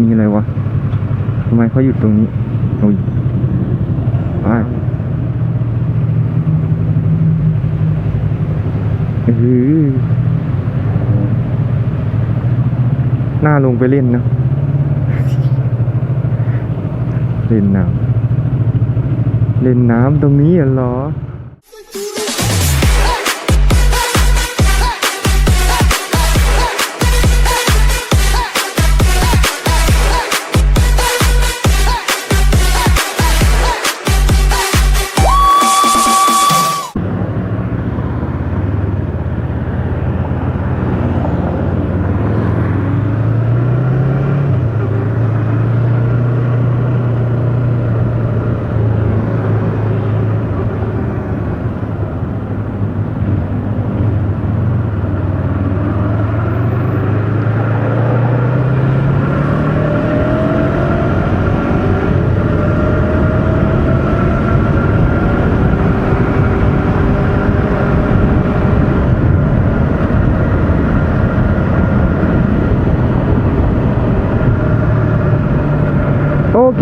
มีอะไรวะทำไมเขาหยุดตรงนี้โอ้ยไปเออหน้าลงไปเล่นนะเล่นน้ำเล่นน้ำตรงนี้เหรอ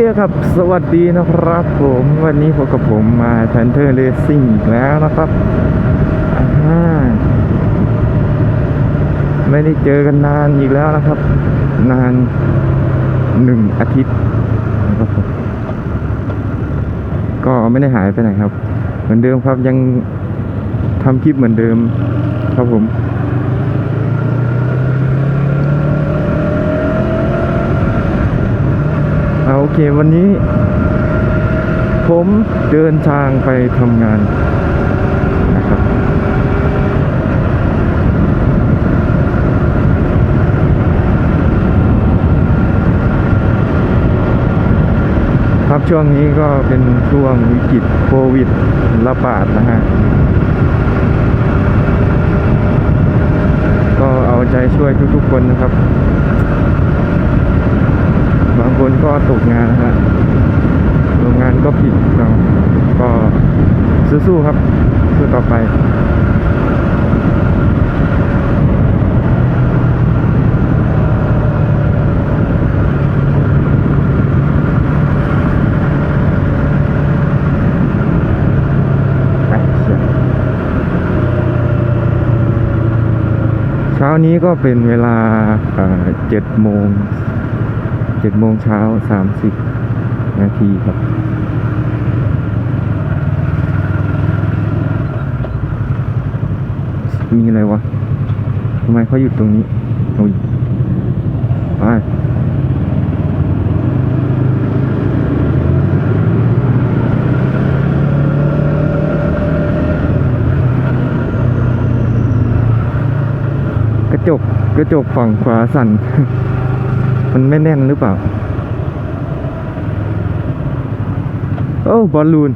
คครับ สวัสดีนะครับผมวันนี้พบกับผมมาทันเทอร์เลสซิ่งอีกแล้วนะครับอ่าไม่ได้เจอกันนานอีกแล้วนะครับ นานหนึ่งอาทิตย์นะครับผมก็ไม่ได้หายไปไหนครับ เหมือนเดิมครับยังทำคลิปเหมือนเดิมครับผม เอาโอเค วันนี้ ผมเดินทางไปทำงานนะครับ ครับช่วงนี้ก็เป็นช่วงวิกฤตโควิดระบาดนะฮะก็เอาใจช่วยทุกๆคนนะครับ คนก็ตกงานนะฮะโรงงานก็ปิดเราก็สู้ๆครับสู้ต่อไปไปเช้าเช้านี้ก็เป็นเวลาเจ็ดโมง เจ็ดโมงเช้าสามสิบนาทีครับ มีอะไรวะทำไมเขาหยุดตรงนี้โอ้ยไปกระจกกระจกฝั่งขวาสั่น มันไม่แน่นหรือเปล่า โอ้บอลลูน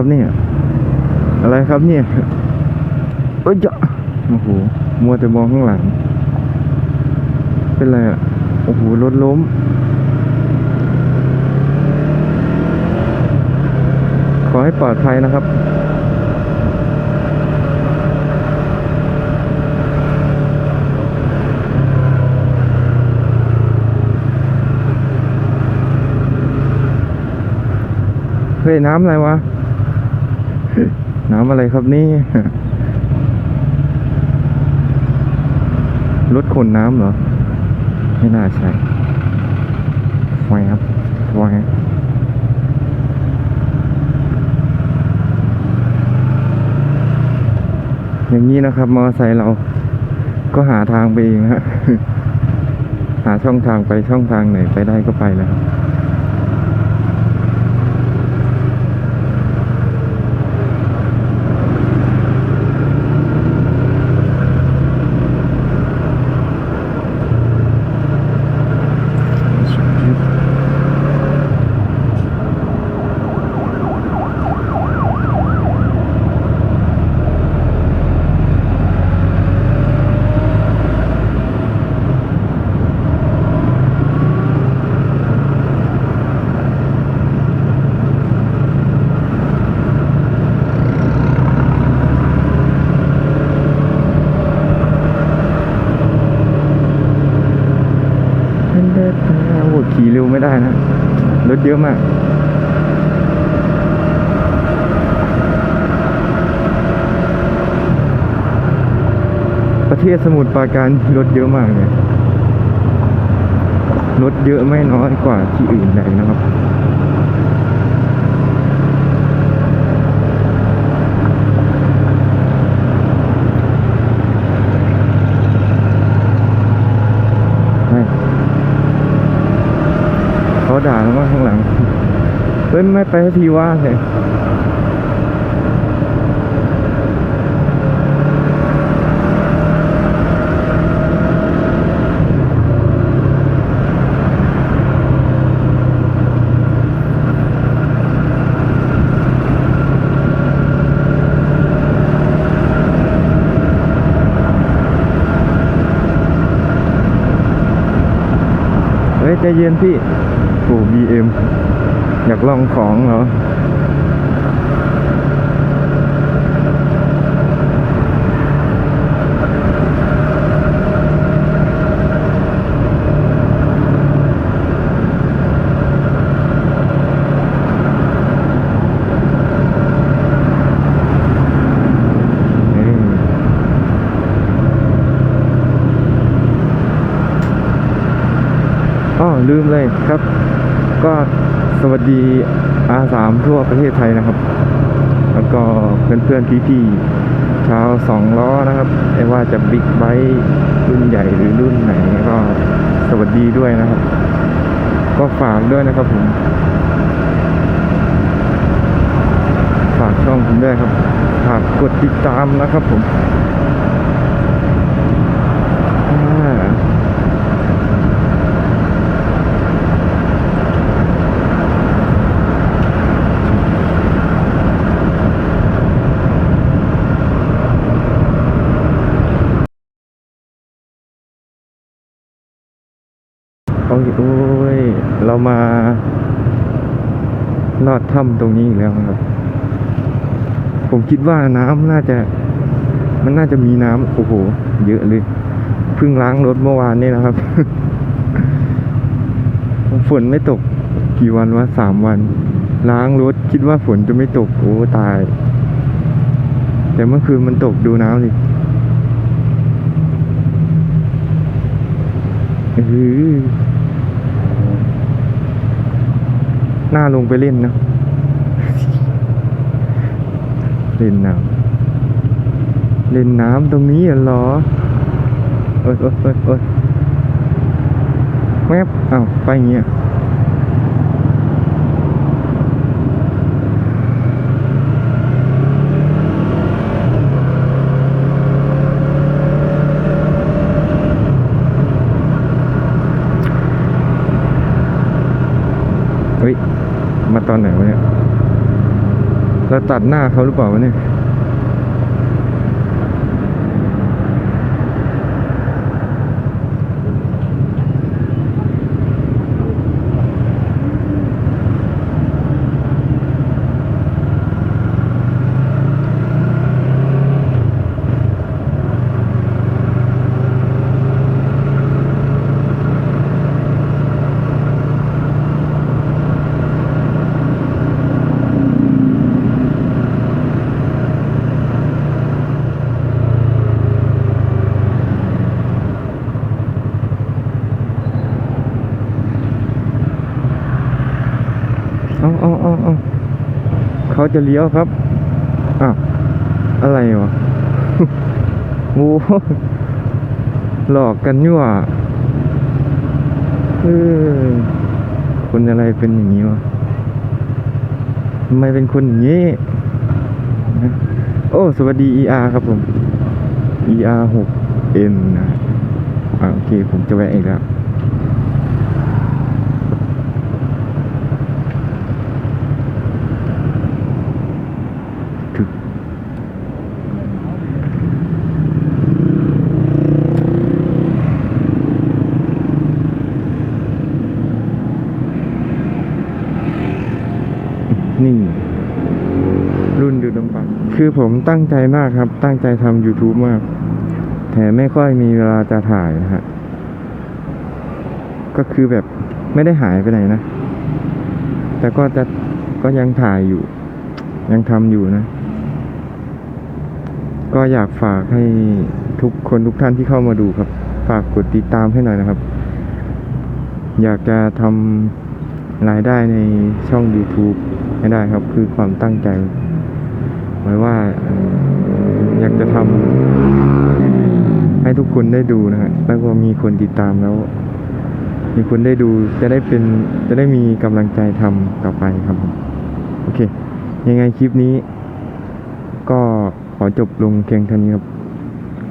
ครับเนี่ย อะไรครับเนี่ยเอ้ยจะโอ้โห มัวแต่มองข้างหลัง เป็นไรอะ โอ้โห รถล้ม ขอให้ปลอดภัยนะครับเฮ้ยน้ำอะไรวะ น้ำอะไรครับนี่รถขนน้ำเหรอ ไม่น่าใช่แหวบแหวบอย่างนี้นะครับ มอไซค์เราก็หาทางไปเองฮะ หาช่องทางไปช่องทางไหนไปได้ก็ไปแล้วครับ ไม่ได้นะรถเยอะมากประเทศสมุทรปราการรถเยอะมากเลยรถเยอะไม่น้อยกว่าที่อื่นใดนะครับ ไม่เขา ด่าแล้วว่าข้างหลัง เฮ้ย ไม่ไปทีว่าเลยเฮ้ยใจเย็นพี่ โอ้บีเอ็มอยากลองของเหรอเอ้ยอ๋อลืมเลยครับ วัสดีอาสามทั่วประเทศไทยนะครับ แล้วก็เพื่อนๆพี่ๆชาวสองล้อนะครับไม่ว่าจะบิ๊กไบค์รุ่นใหญ่หรือรุ่นไหนก็สวัสดีด้วยนะครับ ก็ฝากด้วยนะครับผม ฝากช่องผมด้วยครับ ฝากกดติดตามนะครับผมอ่าโอ้ยโอ้ย เรามาลอด ถ้ำตรงนี้อีกแล้วครับ ผมคิดว่าน้ำน่าจะ มันน่าจะมีน้ำโอ้โห เยอะเลยเพิ่งล้างรถเมื่อวานนี่นะครับ ฝนไม่ตกกี่วันวะสามวัน ล้างรถคิดว่าฝนจะไม่ตกโอ้ตาย แต่เมื่อคืนมันตกดูน้ำดิเออน่าลงไปเล่นนะ เล่นน้ำเล่นน้ำตรงนี้เหรอโอ๊ยโอ๊ยโอ๊ยโอ๊ยแวบอ้าวไปอย่างเงี้ยเฮ้ย มาตอนไหนวะเนี่ย เราตัดหน้าเขาหรือเปล่าวะเนี่ย เขาจะเลี้ยวครับอ้าวอะไรวะโอ้หหลอกกันนี่ว่าเออคนอะไรเป็นอย่างนี้วะทำไมเป็นคนอย่างนี้นะโอ้ สวัสดี ER ครับผม ER 6 N นะอ่าโอเค ผมจะแวะอีกแล้ว ถึกนี่ รุ่นดูดน้ำปัง คือผมตั้งใจมากครับ ตั้งใจทำ YouTube มาก แต่ไม่ค่อยมีเวลาจะถ่ายนะฮะ ก็คือแบบไม่ได้หายไปไหนนะ แต่ก็จะก็ยังถ่ายอยู่ ยังทำอยู่นะ ก็อยากฝากให้ทุกคนทุกท่านที่เข้ามาดูครับ ฝากกดติดตามให้หน่อยนะครับ อยากจะทำรายได้ในช่อง YouTube ให้ได้ครับ คือความตั้งใจ ไว้ว่าเอ่ออยากจะทำให้ทุกคนได้ดูนะฮะแล้วก็มีคนติดตามแล้ว มีคนได้ดูจะได้เป็นจะได้มีกำลังใจทำต่อไปครับผมโอเค ยังไงคลิปนี้ ก็ขอจบลงเพียงเท่านี้ครับ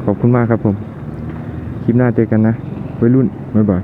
ขอบคุณมากครับผม คลิปหน้าเจอกันนะวัยรุ่นบ๊ายบาย